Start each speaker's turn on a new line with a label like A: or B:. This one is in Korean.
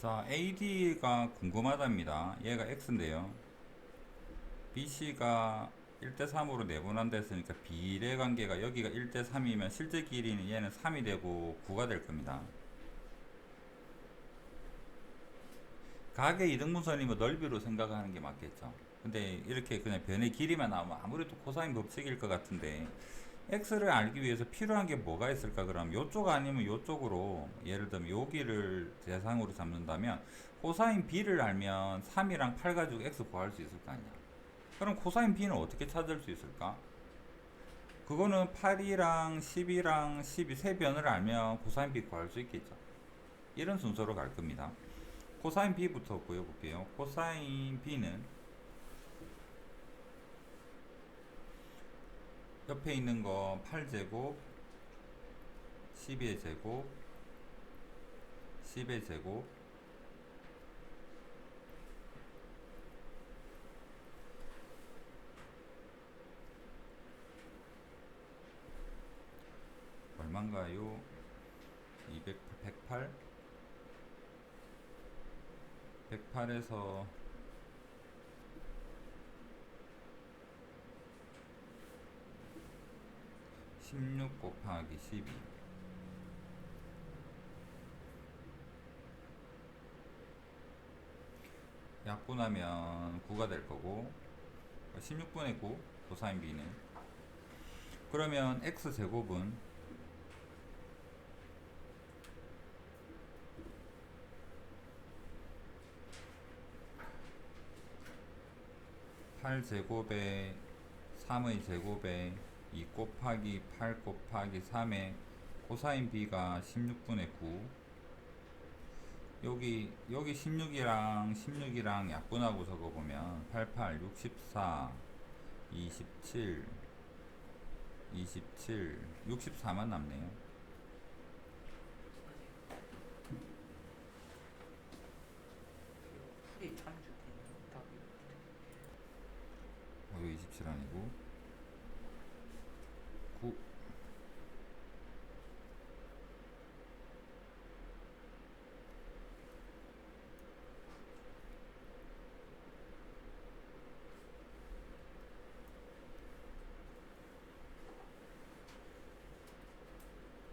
A: 자, AD가 궁금하답니다. 얘가 X인데요. BC가 1대3으로 내분한다 했으니까 비례 관계가 여기가 1대3이면 실제 길이는 얘는 3이 되고 9가 될 겁니다. 각의 이등분선이면 넓이로 생각하는 게 맞겠죠. 근데 이렇게 그냥 변의 길이만 나오면 아무래도 코사인 법칙일 것 같은데 x를 알기 위해서 필요한 게 뭐가 있을까? 그럼 요쪽 아니면 요쪽으로 예를 들면 여기를 대상으로 잡는다면 코사인 b를 알면 3이랑 8 가지고 x 구할 수 있을 거 아니야. 그럼 코사인 b는 어떻게 찾을 수 있을까? 그거는 8이랑 10이랑 12 세 변을 알면 코사인 b 구할 수 있겠죠. 이런 순서로 갈 겁니다. 코사인 b부터 구해볼게요. 코사인 b는 옆에 있는 거 8제곱 12의 제곱 10의 제곱 얼만가요? 200, 108? 108에서 16 곱하기 12 약분하면 9가 될 거고 16분의 9 코사인 b는. 그러면 x 제곱은 팔 제곱에 3의 제곱에 2 곱하기 8 곱하기 3에 코사인 b가 16분의 9 여기 여기 16이랑 16이랑 약분하고 적어보면 88 64 27 27 64만 남네요. 어, 여기 27 아니고 who